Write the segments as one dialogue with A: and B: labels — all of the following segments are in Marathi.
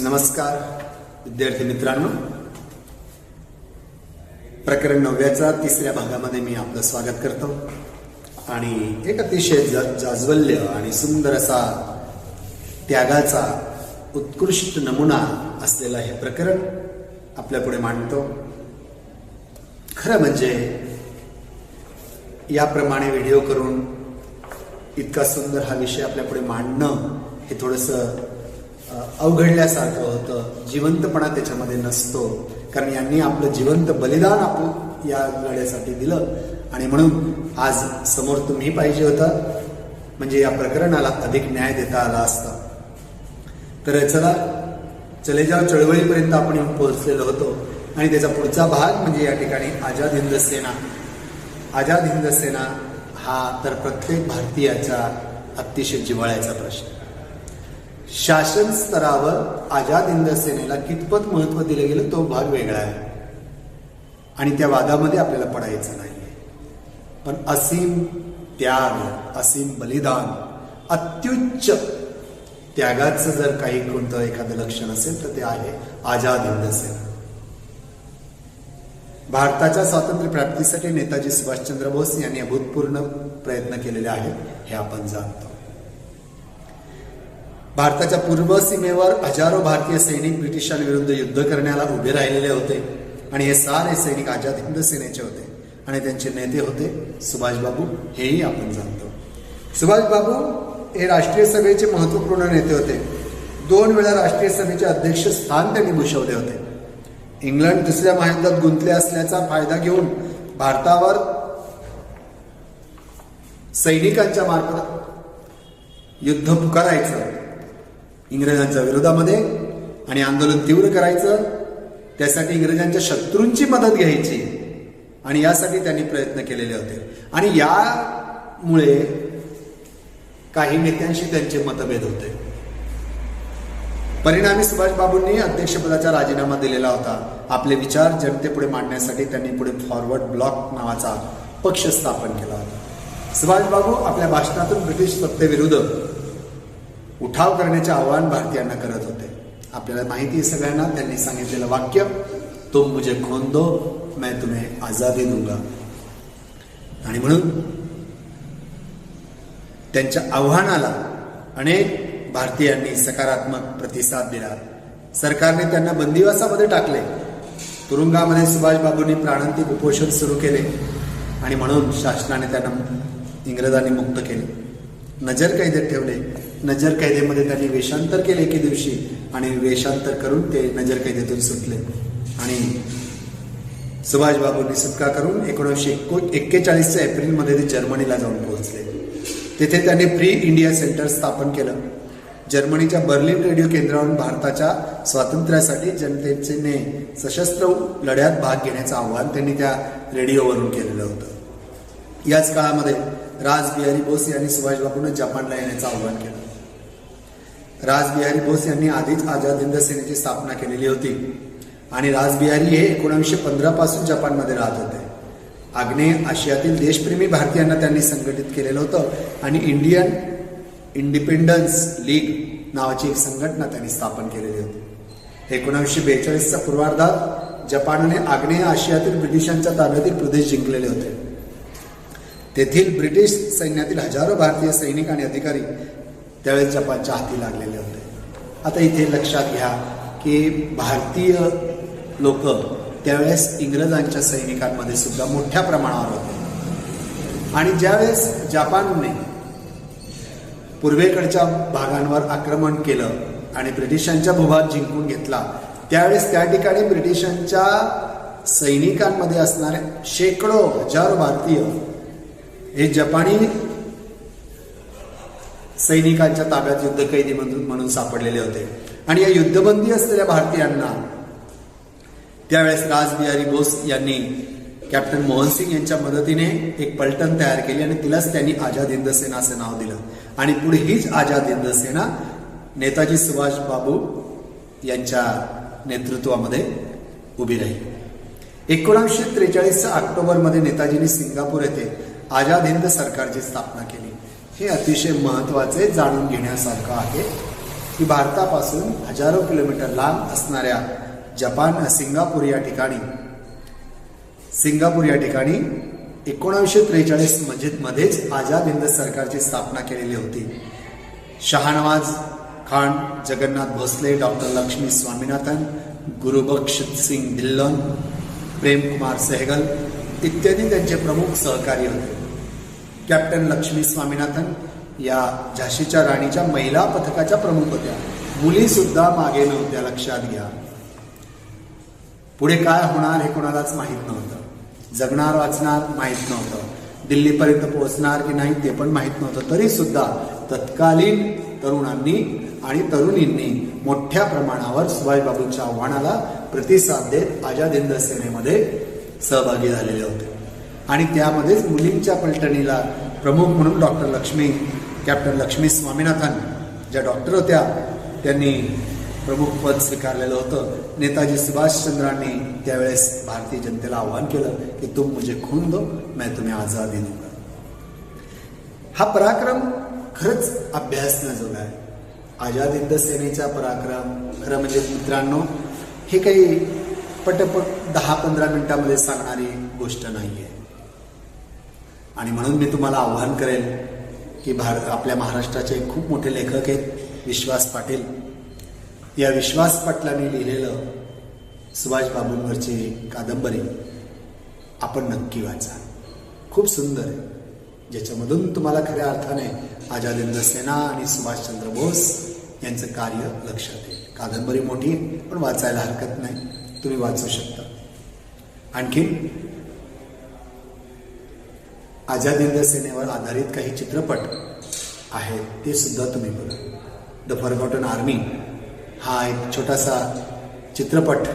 A: नमस्कार विद्यार्थी मित्रांनो. प्रकरण नवव्याचा तिसऱ्या भागामध्ये मी आपलं स्वागत करतो. आणि एक अतिशय जाज्वल्य आणि सुंदर असा त्यागाचा उत्कृष्ट नमुना असलेला हे प्रकरण आपल्यापुढे मांडतो. खरं म्हणजे याप्रमाणे व्हिडिओ करून इतका सुंदर हा विषय आपल्यापुढे मांडणं हे थोडंसं अवघडल्यासारखं होतं. जिवंतपणा त्याच्यामध्ये नसतो. कारण यांनी आपलं जिवंत बलिदान आपण या लढ्यासाठी दिलं. आणि म्हणून आज समोर तुम्ही पाहिजे होता. म्हणजे या प्रकरणाला अधिक न्याय देता आला असता. तर चला चले जाव चळवळीपर्यंत आपण येऊन पोहोचलेलो होतो. आणि त्याचा पुढचा भाग म्हणजे या ठिकाणी आझाद हिंद सेना. आझाद हिंद सेना हा तर प्रत्येक भारतीयाचा अतिशय जिव्हाळ्याचा प्रश्न. शासन स्तरावर आझाद हिंद सेनेला कितपत महत्त्व दिलं गेलं तो भाग वेगळा आहे. आणि त्या वादामध्ये आपल्याला पडायचं नाहीये. पण असीम त्याग असीम बलिदान अत्युच्च त्यागाचं जर काही कोणतं एखादं लक्षण असेल तर ते आहे आझाद हिंद सेना. भारताच्या स्वातंत्र्य प्राप्तीसाठी नेताजी सुभाषचंद्र बोस यांनी अभूतपूर्ण प्रयत्न केलेले आहेत हे आपण जाणतो. भारताच्या पूर्व सीमेवर हजारो भारतीय सैनिक ब्रिटिशांविरुद्ध युद्ध करण्याला उभे राहिलेले होते. आणि हे सारे सैनिक आझाद हिंद सेनेचे होते. आणि त्यांचे नेते होते सुभाषबाबू हेही आपण जाणतो. सुभाषबाबू हे राष्ट्रीय सभेचे महत्त्वपूर्ण नेते होते. दोन वेळा राष्ट्रीय सभेचे अध्यक्ष स्थान त्यांनी भूषवले होते. इंग्लंड दुसऱ्या महायुद्धात गुंतले असल्याचा फायदा घेऊन भारतावर सैनिकांच्या मार्फत युद्ध पुकारायचं. इंग्रजांच्या विरोधामध्ये आणि आंदोलन तीव्र करायचं त्यासाठी इंग्रजांच्या शत्रूंची मदत घ्यायची आणि यासाठी त्यांनी प्रयत्न केलेले होते. आणि यामुळे काही नेत्यांशी त्यांचे मतभेद होते. परिणामी सुभाषबाबूंनी अध्यक्षपदाचा राजीनामा दिलेला होता. आपले विचार जनतेपुढे मांडण्यासाठी त्यांनी पुढे फॉरवर्ड ब्लॉक नावाचा पक्ष स्थापन केला होता. सुभाषबाबू आपल्या भाषणातून ब्रिटिश सत्तेविरुद्ध उठाव करण्याचे आवाहन भारतीयांना करत होते. आपल्याला माहिती आहे सगळ्यांना त्यांनी सांगितलेलं वाक्य तुम मुझे खोन दो मैं तुम्हें आजादी दूंगा. आणि म्हणून त्यांच्या आव्हानाला अनेक भारतीयांनी सकारात्मक प्रतिसाद दिला. सरकारने त्यांना बंदिवासामध्ये टाकले. तुरुंगामध्ये सुभाषबाबूंनी प्राणांतिक उपोषण सुरू केले. आणि म्हणून शासनाने त्यांना इंग्रजांनी मुक्त केले. नजर कैदेत ठेवले. नजर कैदेमध्ये त्यांनी वेषांतर केले एके दिवशी आणि वेषांतर करून ते नजर कैदेतून सुटले. आणि सुभाषबाबूंनी सुटका करून एकोणीसशे एको एक्केचाळीसच्या एप्रिलमध्ये ते जर्मनीला जाऊन पोहोचले. तिथे त्यांनी फ्री इंडिया सेंटर स्थापन केलं. जर्मनीच्या बर्लिन रेडिओ केंद्रावरून भारताच्या स्वातंत्र्यासाठी जनतेने सशस्त्र लढ्यात भाग घेण्याचं आव्हान त्यांनी त्या रेडिओवरून केलेलं होतं. याच काळामध्ये राज बिहारी बोस यांनी सुभाषबाबूंना जपानला येण्याचं आव्हान केलं. राजबिहारी बोस यांनी आधीच आझाद हिंद सेनेची स्थापना केलेली होती. आणि राजबिहारी हे एकोणीसशे पंधरा पासून जपानमध्ये राहत होते. आग्नेय आशियातील देशप्रेमी भारतीयांना त्यांनी संघटित केलेलं होतं आणि इंडियन इंडिपेंडन्स लीग नावाची एक संघटना त्यांनी स्थापन केलेली होती. एकोणीसशे बेचाळीसच्या पूर्वार्धात जपानने आग्नेय आशियातील ब्रिटिशांच्या ताब्यातील प्रदेश जिंकलेले होते. तेथील ब्रिटिश सैन्यातील हजारो भारतीय सैनिक आणि अधिकारी त्यावेळेस जपानच्या हाती लागलेले होते. आता इथे लक्षात घ्या की भारतीय लोक त्यावेळेस इंग्रजांच्या सैनिकांमध्ये सुद्धा मोठ्या प्रमाणावर होते. आणि ज्यावेळेस जपानने पूर्वेकडच्या भागांवर आक्रमण केलं आणि ब्रिटिशांच्या भूभाग जिंकून घेतला त्यावेळेस त्या ठिकाणी ब्रिटिशांच्या सैनिकांमध्ये असणारे शेकडो हजारो भारतीय हे जपानी सैनिकांच्या ताब्यात युद्धकैदी म्हणून म्हणून सापडलेले होते. आणि या युद्धबंदी असलेल्या भारतीयांना त्यावेळेस राजबिहारी बोस यांनी कॅप्टन मोहन सिंग यांच्या मदतीने एक पलटण तयार केली आणि तिलाच त्यांनी आझाद हिंद सेना असं नाव दिलं. आणि पुढे हीच आझाद हिंद सेना नेताजी सुभाष बाबू यांच्या नेतृत्वामध्ये उभी राहिली. एकोणीसशे त्रेचाळीसच्या ऑक्टोबरमध्ये नेताजींनी सिंगापूर येथे आझाद हिंद सरकारची स्थापना केली. हे अतिशय महत्त्वाचे जाणून घेण्यासारखं आहे की भारतापासून हजारो किलोमीटर लांब असणाऱ्या जपान सिंगापूर या ठिकाणी. सिंगापूर या ठिकाणी एकोणीसशे त्रेचाळीस मध्येच आझाद हिंद सरकारची स्थापना केलेली होती. शहानवाज खान जगन्नाथ भोसले डॉक्टर लक्ष्मी स्वामीनाथन गुरुबक्ष सिंग धिल्लन प्रेमकुमार सहगल इत्यादी त्यांचे प्रमुख सहकारी होते. कॅप्टन लक्ष्मी स्वामीनाथन या झाशीच्या राणीच्या महिला पथकाच्या प्रमुख होत्या. मुली सुद्धा मागे नव्हत्या लक्षात घ्या. पुढे काय होणार हे कोणालाच माहीत नव्हतं. जगणार वाचणार माहीत नव्हतं. दिल्लीपर्यंत पोहोचणार की नाही ते पण माहीत नव्हतं. तरी सुद्धा तत्कालीन तरुणांनी आणि तरुणींनी मोठ्या प्रमाणावर सुभाषबाबूंच्या आव्हानाला प्रतिसाद देत आझाद हिंद सेनेमध्ये सहभागी झालेले होते. आणि त्यामध्येच मुलींच्या पलटणीला प्रमुख म्हणून डॉक्टर लक्ष्मी कॅप्टन लक्ष्मी स्वामीनाथन ज्या डॉक्टर होत्या त्यांनी प्रमुख पद स्वीकारलेलं होतं. नेताजी सुभाषचंद्रांनी त्यावेळेस भारतीय जनतेला आव्हान केलं की तुम मुझे खून दो मैं तुम्ही आझादी दूंगा. हा पराक्रम खरंच अभ्यासण्याजोगा आहे. आझाद हिंद सेनेचा पराक्रम खरं म्हणजे मित्रांनो हे काही पटपट दहा पंधरा मिनिटामध्ये सांगणारी गोष्ट नाही आहे आणि म्हणून मी तुम्हाला आव्हान करेल की भार आपल्या महाराष्ट्राचे खूप मोठे लेखक आहेत विश्वास पाटील. या विश्वास पाटलांनी लिहिलेलं सुभाषबाबूंवरची कादंबरी आपण नक्की वाचा. खूप सुंदर आहे. ज्याच्यामधून तुम्हाला खऱ्या अर्थाने आझाद सेना आणि सुभाषचंद्र बोस यांचं कार्य लक्षात येईल. कादंबरी मोठी आहे, पण वाचायला हरकत नाही. तुम्ही वाचू शकता. आणखी आझाद हिंद सेनेवर आधारित काही चित्रपट आहेत ते सुद्धा तुम्ही बघा. द फॉरगॉटन आर्मी हा एक छोटासा चित्रपट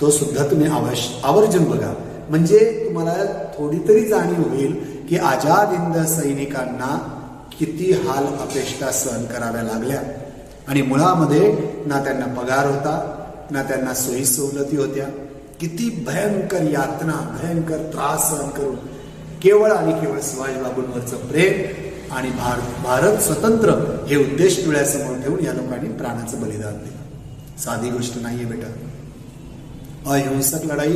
A: तो सुद्धा तुम्ही अवश्य आवर्जून बघा. म्हणजे तुम्हाला थोडी तरी जाणीव होईल की आझाद हिंद सैनिकांना किती हाल अपेक्षा सहन कराव्या लागल्या. आणि मुळामध्ये ना त्यांना पगार होता ना त्यांना सोयी सवलती होत्या. किती भयंकर यातना भयंकर त्रास सहन करून केवळ आणि केवळ सुभाषबाबूंवरचं प्रेम आणि भारत भारत स्वतंत्र हे उद्देश डोळ्यासमोर ठेवून या लोकांनी प्राणाचं बलिदान दिलं. साधी गोष्ट नाहीये बेटा. अहिंसक लढाई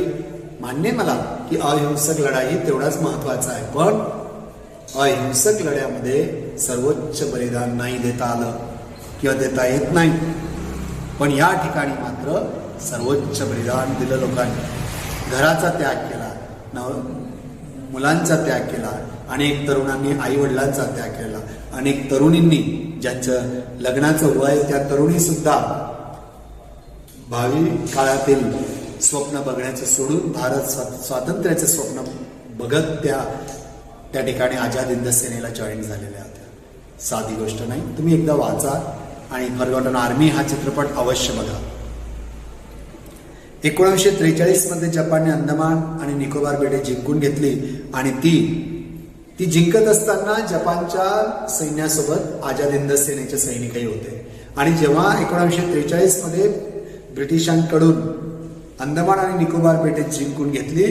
A: मान्य मला की अहिंसक लढाई तेवढाच महत्त्वाचा आहे पण अहिंसक लढ्यामध्ये सर्वोच्च बलिदान नाही देता आलं किंवा देता येत नाही. पण या ठिकाणी मात्र सर्वोच्च बलिदान दिलं लोकांनी. घराचा त्याग केला नव मुलांचा त्याग केला अनेक तरुणांनी आई वडिलांचा त्याग केला अनेक तरुणींनी ज्यांचं लग्नाचं वय त्या तरुणी सुद्धा भावी काळातील स्वप्न बघण्याचं सोडून भारत स्वातंत्र्याचं स्वप्न बघत त्या त्या ठिकाणी आझाद हिंद सेनेला जॉईन झालेल्या होत्या. साधी गोष्ट नाही तुम्ही एकदा वाचा आणि फॉरगॉटन आर्मी हा चित्रपट अवश्य बघा. एकोणीसशे त्रेचाळीसमध्ये जपानने अंदमान आणि निकोबार बेटे जिंकून घेतली आणि ती ती जिंकत असताना जपानच्या सैन्यासोबत आझाद हिंद सेनेचे सैनिकही होते. आणि जेव्हा एकोणीसशे त्रेचाळीसमध्ये ब्रिटिशांकडून अंदमान आणि निकोबार बेटे जिंकून घेतली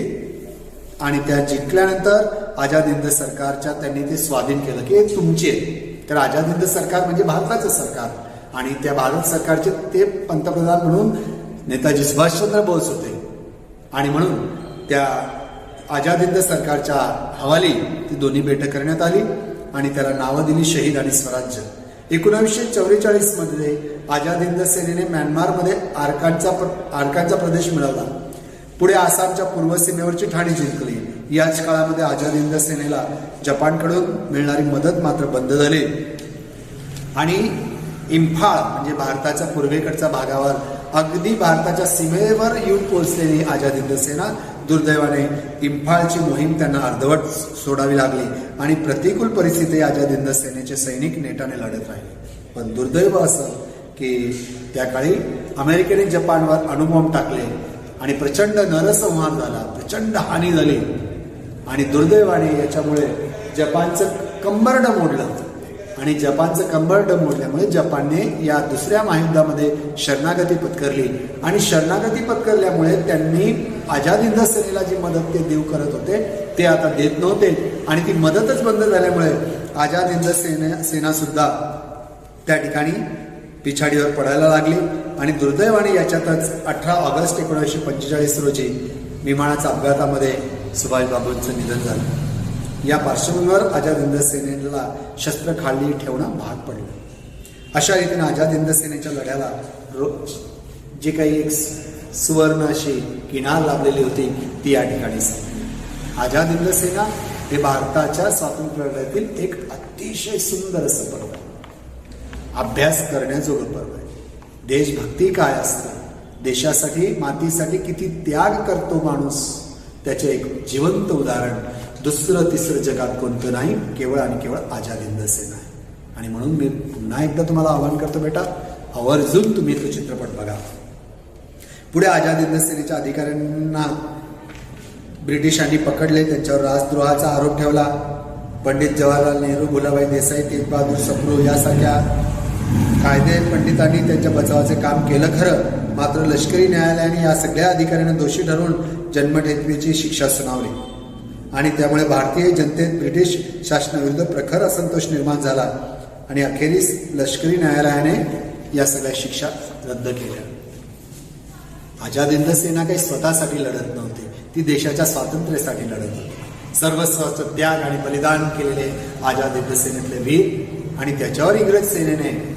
A: आणि त्या जिंकल्यानंतर आझाद हिंद सरकारच्या त्यांनी ते स्वाधीन केलं की तुमचे तर आझाद हिंद सरकार म्हणजे भारताचं सरकार. आणि त्या भारत सरकारचे ते पंतप्रधान म्हणून नेताजी सुभाषचंद्र बोस होते. आणि म्हणून त्या आझाद हिंद सरकारच्या हवाली ती दोन्ही बेटं करण्यात आली आणि त्याला नावं दिली शहीद आणि स्वराज्य. एकोणीसशे चौवेचाळीसमध्ये आझाद हिंद सेनेने म्यानमारमध्ये आरकानचा प्र- प्रदेश मिळवला. पुढे आसामच्या पूर्व सीमेवरची ठाणी जिंकली. याच काळामध्ये आझाद हिंद सेनेला जपानकडून मिळणारी मदत मात्र बंद झाली. आणि इम्फाळ म्हणजे भारताच्या पूर्वेकडच्या भागावर अगदी भारताच्या सीमेवर येऊन पोहोचलेली आझाद हिंद सेना दुर्दैवाने इम्फाळची मोहीम त्यांना अर्धवट सोडावी लागली आणि प्रतिकूल परिस्थिती आझाद हिंद सेनेचे सैनिक नेटाने लढत राहिले. पण दुर्दैव असं की त्या काळी अमेरिकेने जपानवर अणुबॉम्ब टाकले आणि प्रचंड नरसंहार झाला प्रचंड हानी झाली. आणि दुर्दैवाने याच्यामुळे जपानचं कंबरड मोडलं. आणि जपानचं कंबरड मोडल्यामुळे जपानने या दुसऱ्या महायुद्धामध्ये शरणागती पत्करली. आणि शरणागती पत्करल्यामुळे त्यांनी आझाद हिंद सेनेला जी मदत ते देऊ करत होते ते आता देत नव्हते. आणि ती मदतच बंद झाल्यामुळे आझाद हिंद सेना सेना सुद्धा त्या ठिकाणी पिछाडीवर पडायला लागली. आणि दुर्दैवाने याच्यातच अठरा ऑगस्ट एकोणीसशे पंचेचाळीस रोजी विमानाच्या अपघातामध्ये सुभाषबाबूंचं निधन झालं. या पार्श्वभूमीवर आझाद हिंद सेनेला शस्त्र खाली ठेवणं भाग पडलं. अशा रीतीने आझाद हिंद सेनेच्या लढ्याला रो जी काही एक सुवर्ण अशी किनार लाभलेली होती ती या ठिकाणी संपली. आझाद हिंद सेना हे भारताच्या स्वातंत्र्य लढ्यातील एक अतिशय सुंदर असं पर्व आहे. अभ्यास करण्याजोगं पर्व आहे. देशभक्ती काय असते? देशासाठी मातीसाठी किती त्याग करतो माणूस? त्याचे एक जिवंत उदाहरण दुसरं तिसरं जगात कोणतं नाही केवळ आणि केवळ आजादिंद हिंद सेना आहे आणि म्हणून मी पुन्हा एकदा तुम्हाला आवाहन करतो बेटा आवर्जून तुम्ही तो चित्रपट बघा. पुढे आझाद सेनेच्या अधिकाऱ्यांना ब्रिटिशांनी पकडले त्यांच्यावर राजद्रोहाचा आरोप ठेवला. पंडित जवाहरलाल नेहरू भुलाबाई देसाई तेजबहादूर सप्रू यासारख्या कायदे पंडितांनी त्यांच्या बचावाचे काम केलं खरं. मात्र लष्करी न्यायालयाने या सगळ्या अधिकाऱ्यांना दोषी ठरवून जन्मठेपीची शिक्षा सुनावली. आणि त्यामुळे भारतीय जनतेत ब्रिटिश शासनाविरुद्ध प्रखर असंतोष निर्माण झाला आणि अखेरीस लष्करी न्यायालयाने या सगळ्या शिक्षा रद्द केल्या. आझाद हिंद सेना काही स्वतःसाठी लढत नव्हती. ती देशाच्या स्वातंत्र्यासाठी लढत होती. सर्वस्वाचं त्याग आणि बलिदान केलेले आझाद हिंद सेनेतले वीर आणि त्याच्यावर इंग्रज सेनेने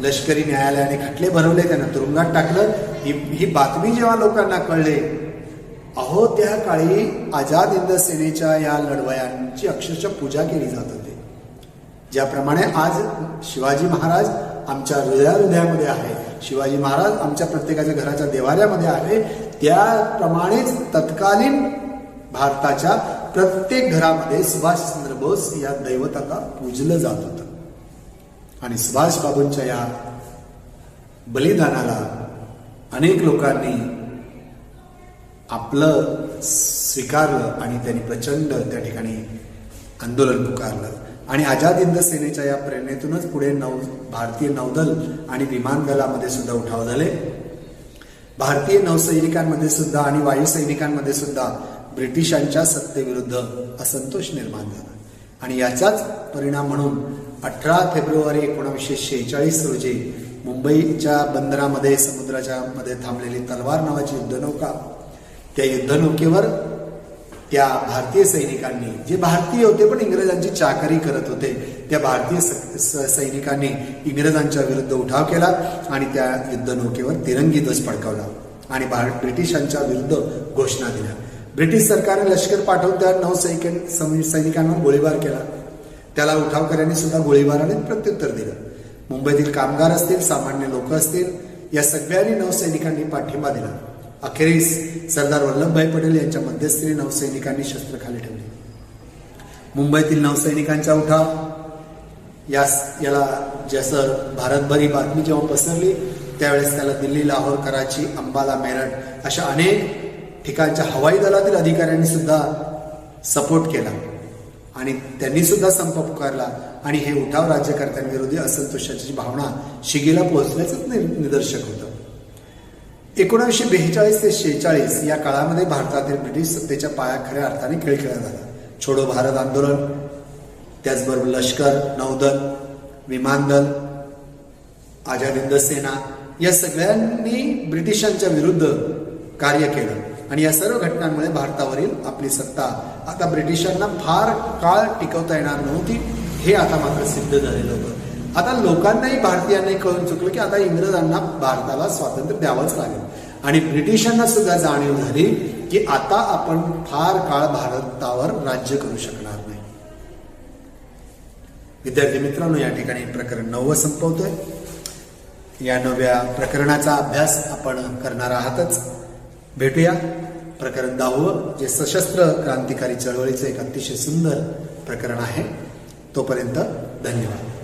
A: लष्करी न्यायालयाने खटले भरवले त्यांना तुरुंगात टाकलं. ही ही बातमी जेव्हा लोकांना कळले अहो त्या काळी आझाद हिंद सेनेच्या या लढवयांची अक्षरशः पूजा केली जात होती. ज्याप्रमाणे आज शिवाजी महाराज आमच्या हृदयाहृदयामध्ये आहे शिवाजी महाराज आमच्या प्रत्येकाच्या घराच्या देवाऱ्यामध्ये आहे त्याप्रमाणेच तत्कालीन भारताच्या प्रत्येक घरामध्ये सुभाषचंद्र बोस या दैवताला पूजलं जात होतं. आणि सुभाष बाबूंच्या या बलिदानाला अनेक लोकांनी आपलं स्वीकारलं आणि त्यांनी प्रचंड त्या ठिकाणी आंदोलन पुकारलं. आणि आझाद हिंद सेनेच्या या प्रेरणेतूनच पुढे नौ भारतीय नौदल आणि विमान दलामध्ये सुद्धा उठाव झाले. भारतीय नौसैनिकांमध्ये सुद्धा आणि वायुसैनिकांमध्ये सुद्धा ब्रिटिशांच्या सत्तेविरुद्ध असंतोष निर्माण झाला. आणि याचाच परिणाम म्हणून अठरा फेब्रुवारी एकोणीसशे शेहेचाळीस रोजी मुंबईच्या बंदरामध्ये समुद्राच्या मध्ये थांबलेली तलवार नावाची युद्धनौका त्या युद्धनौकेवर त्या भारतीय सैनिकांनी जे भारतीय होते पण इंग्रजांची चाकरी करत होते त्या भारतीय स- स- सैनिकांनी इंग्रजांच्या विरुद्ध उठाव केला आणि त्या युद्धनौकेवर तिरंगी ध्वज फडकावला आणि भारत ब्रिटिशांच्या विरुद्ध घोषणा दिल्या. ब्रिटिश सरकारने लष्कर पाठवून त्या नऊ सैनिक सैनिकांवर गोळीबार केला. त्याला उठावकऱ्यांनी सुद्धा गोळीबाराने प्रत्युत्तर दिलं. मुंबईतील कामगार असतील सामान्य लोक असतील या सगळ्यांनी नौसैनिकांनी पाठिंबा दिला. अखेरीस सरदार वल्लभभाई पटेल यांच्या मध्यस्थीने नौसैनिकांनी शस्त्र खाली ठेवले. मुंबईतील नौसैनिकांचा उठाव यास याला जसं भारतभर ही बातमी जेव्हा पसरली त्यावेळेस त्याला दिल्ली लाहोर कराची अंबाला मेरठ अशा अनेक ठिकाणच्या हवाई दलातील अधिकाऱ्यांनी सुद्धा सपोर्ट केला आणि त्यांनी सुद्धा संप पुकारला आणि हे उठाव राज्यकर्त्यांविरोधी असंतोषाची भावना शिगेला पोहोचल्याचंच निदर्शक होतं. एकोणीसशे बेचाळीस ते शेहेचाळीस या काळामध्ये भारतातील ब्रिटिश सत्तेच्या पाया खऱ्या अर्थाने खेळ खेळला झाला छोडो भारत आंदोलन त्याचबरोबर लष्कर नौदल विमानदल आझाद हिंद सेना या सगळ्यांनी ब्रिटिशांच्या विरुद्ध कार्य केलं. आणि या सर्व घटनांमुळे भारतावरील आपली सत्ता आता ब्रिटिशांना फार काळ टिकवता येणार नव्हती हे आता मात्र सिद्ध झालेलं होतं. आता लोकांनाही भारतीयांनाही कळून चुकलं की आता इंग्रजांना भारताला स्वातंत्र्य द्यावंच लागेल. आणि ब्रिटिशांना सुद्धा जाणीव झाली की आता आपण फार काळ भारतावर राज्य करू शकणार नाही. विद्यार्थी मित्रांनो या ठिकाणी प्रकरण नववं संपवतोय. या नव्या प्रकरणाचा अभ्यास आपण करणार आहातच. भेटूया. प्रकरण दहावं जे सशस्त्र क्रांतिकारी चळवळीचं एक अतिशय सुंदर प्रकरण आहे. तोपर्यंत धन्यवाद.